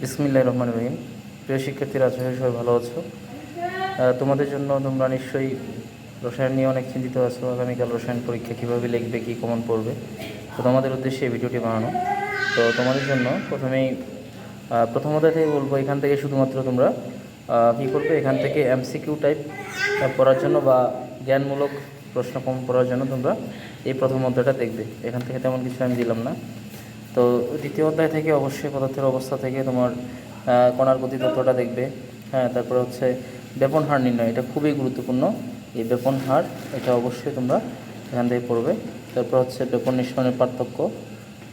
বিসমিল্লাহ রহমান রহিম। প্রিয় শিক্ষার্থীরা করি সবাই ভালো আছো। তোমাদের জন্য তোমরা নিশ্চয়ই রসায়ন নিয়ে অনেক চিন্তিত আছো। আগামীকাল রসায়ন পরীক্ষা কীভাবে লিখবে কী কমন পড়বে? তো তোমাদের উদ্দেশ্যে এই ভিডিওটি বানানো। তো তোমাদের জন্য প্রথমেই আহ, প্রথমত থেকে বলব এখান থেকে শুধুমাত্র তোমরা কী করবে? এখান থেকে এমসিকিউ টাইপ পড়ার জন্য বা জ্ঞানমূলক প্রশ্ন কম পড়ার জন্য তোমরা এই প্রথম অধ্যায়টা দেখবে। এখান থেকে তেমন কিছু আমি দিলাম না। তো দ্বিতীয় অধ্যায় থেকে অবশ্যই পদার্থের অবস্থা থেকে তোমার কণার গতি তত্ত্বটা দেখবে। হ্যাঁ তারপরে হচ্ছে বেপন হার নির্ণয়, এটা খুবই গুরুত্বপূর্ণ। এই বেপন হার এটা অবশ্যই তোমরা এখান থেকে পড়বে। তারপর হচ্ছে বেপন নিঃসরণের পার্থক্য,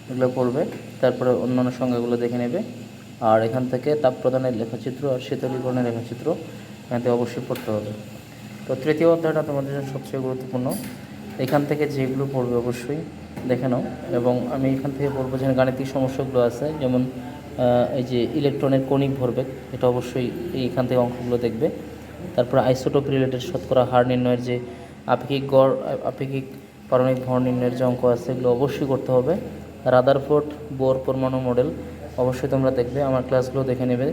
এগুলো পড়বে। তারপরে অন্যান্য সংজ্ঞাগুলো দেখে নেবে। আর এখান থেকে তাপ প্রদানের লেখাচিত্র আর শীতলীকরণের লেখাচিত্র এখান থেকে অবশ্যই পড়তে হবে। তো তৃতীয় অধ্যায়টা তোমাদের জন্য সবচেয়ে গুরুত্বপূর্ণ। এখান থেকে যেগুলো পড়বে অবশ্যই দেখে নাও। এবং আমি এখান থেকে বলব যে গাণিতিক সমস্যাগুলো আছে, যেমন এই যে ইলেকট্রনের কণিক ভরবেগ এটা অবশ্যই এইখান থেকে অঙ্কগুলো দেখবে। তারপর আইসোটোপ রিলেটেড শতকরা হার নির্ণয়ের যে আপেক্ষিক গড়, আপেক্ষিক পারমাণবিক ভর নির্ণয়ের যে অঙ্ক আছে, এগুলো অবশ্যই করতে হবে। রাদারফোর্ড বোর পরমাণু মডেল অবশ্যই তোমরা দেখবে, আমার ক্লাসগুলো দেখে নেবে।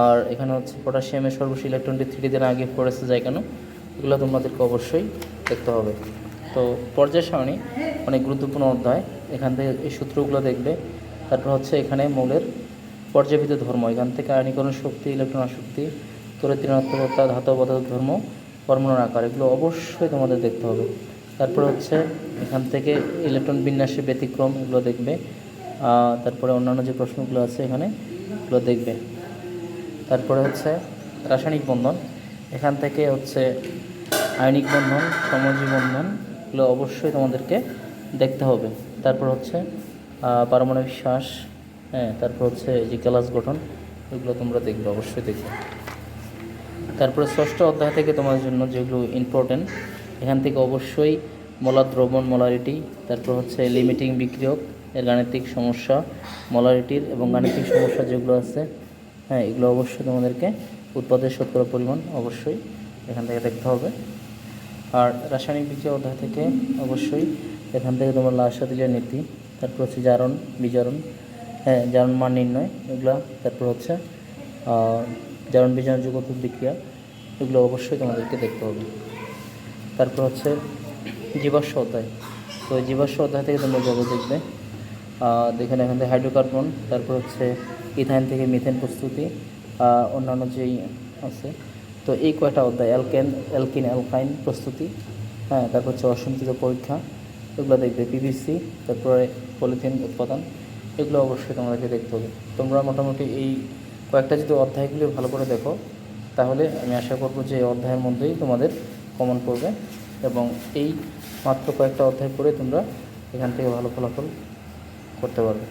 আর এখানে হচ্ছে পটাশিয়ামের সর্বশেষ ইলেকট্রনটি থ্রি দিন আগে পড়েছে যায় কেন, এগুলো তোমাদেরকে অবশ্যই দেখতে হবে। তো পর্যায় সারণী, অনেক গুরুত্বপূর্ণ অধ্যায়। এখান থেকে এই সূত্রগুলো দেখবে। তারপর হচ্ছে এখানে মৌলের পর্যায়ভিত ধর্ম। এখান থেকে আয়নীকরণ শক্তি, ইলেকট্রন শক্তি, তড়িৎ ঋণাত্মকতা, ধাতব ধর্ম, পরমাণুর আকার, এগুলো অবশ্যই তোমাদের দেখতে হবে। তারপরে হচ্ছে এখান থেকে ইলেকট্রন বিন্যাসের ব্যতিক্রম, এগুলো দেখবে। তারপরে অন্যান্য যে প্রশ্নগুলো আছে এখানে, এগুলো দেখবে। তারপরে হচ্ছে রাসায়নিক বন্ধন। এখান থেকে হচ্ছে আয়নিক বন্ধন সমজি বন্ধন এগুলো অবশ্যই তোমাদেরকে দেখতে হবে। তারপর হচ্ছে পারমাণবিক শ্বাস হ্যাঁ তারপর হচ্ছে যে ক্লাস গঠন, এগুলো তোমরা দেখবে, অবশ্যই দেখবে। তারপরে ষষ্ঠ অধ্যায় থেকে তোমার জন্য যেগুলো ইম্পর্টেন্ট এখান থেকে অবশ্যই মলার দ্রবণ মলারিটি তারপর হচ্ছে লিমিটিং বিক্রিয়ক, এর গাণিতিক সমস্যা মলারিটির এবং গাণিতিক সমস্যা যেগুলো আছে হ্যাঁ এগুলো অবশ্যই তোমাদেরকে উৎপাদের শতকরা পরিমাণ অবশ্যই এখান থেকে দেখতে হবে। আর রাসায়নিক বিক্রিয়া অধ্যায় থেকে অবশ্যই এখান থেকে তোমার লাশাদিলের নীতি। তারপর হচ্ছে জারণ, বিজারণ। হ্যাঁ জারণ মান নির্ণয়, এগুলো। তারপর হচ্ছে জারণ বিজারণ যুগত বিক্রিয়া, এগুলো অবশ্যই তোমাদেরকে দেখতে হবে। তারপর হচ্ছে, জীবাশ্ম অধ্যায়। তো জীবাশ্ম অধ্যায় থেকে তোমরা যাবে দেখবে দেখেন এখান থেকে হাইড্রোকার্বন, তারপর হচ্ছে ইথাইন থেকে মিথেন প্রস্তুতি অন্যান্য যেই আছে তো এই কয়টা অধ্যায়? অ্যালকেন, অ্যালকিন, অ্যালকাইন প্রস্তুতি। হ্যাঁ তারপর হচ্ছে অসন্তুলিত পরীক্ষা। এগুলো দেখবে পিভিসি তারপরে পলিথিন উৎপাদন। এগুলো অবশ্যই তোমাদেরকে দেখতে হবে। তোমরা মোটামুটি এই কয়েকটা যদি অধ্যায়গুলি ভালো করে দেখো, তাহলে আমি আশা করব যে এই অধ্যায়ের মধ্যেই তোমাদের কমন পড়বে এবং এই মাত্র কয়েকটা অধ্যায় পড়ে তোমরা এখান থেকে ভালো ফলাফল করতে পারবে।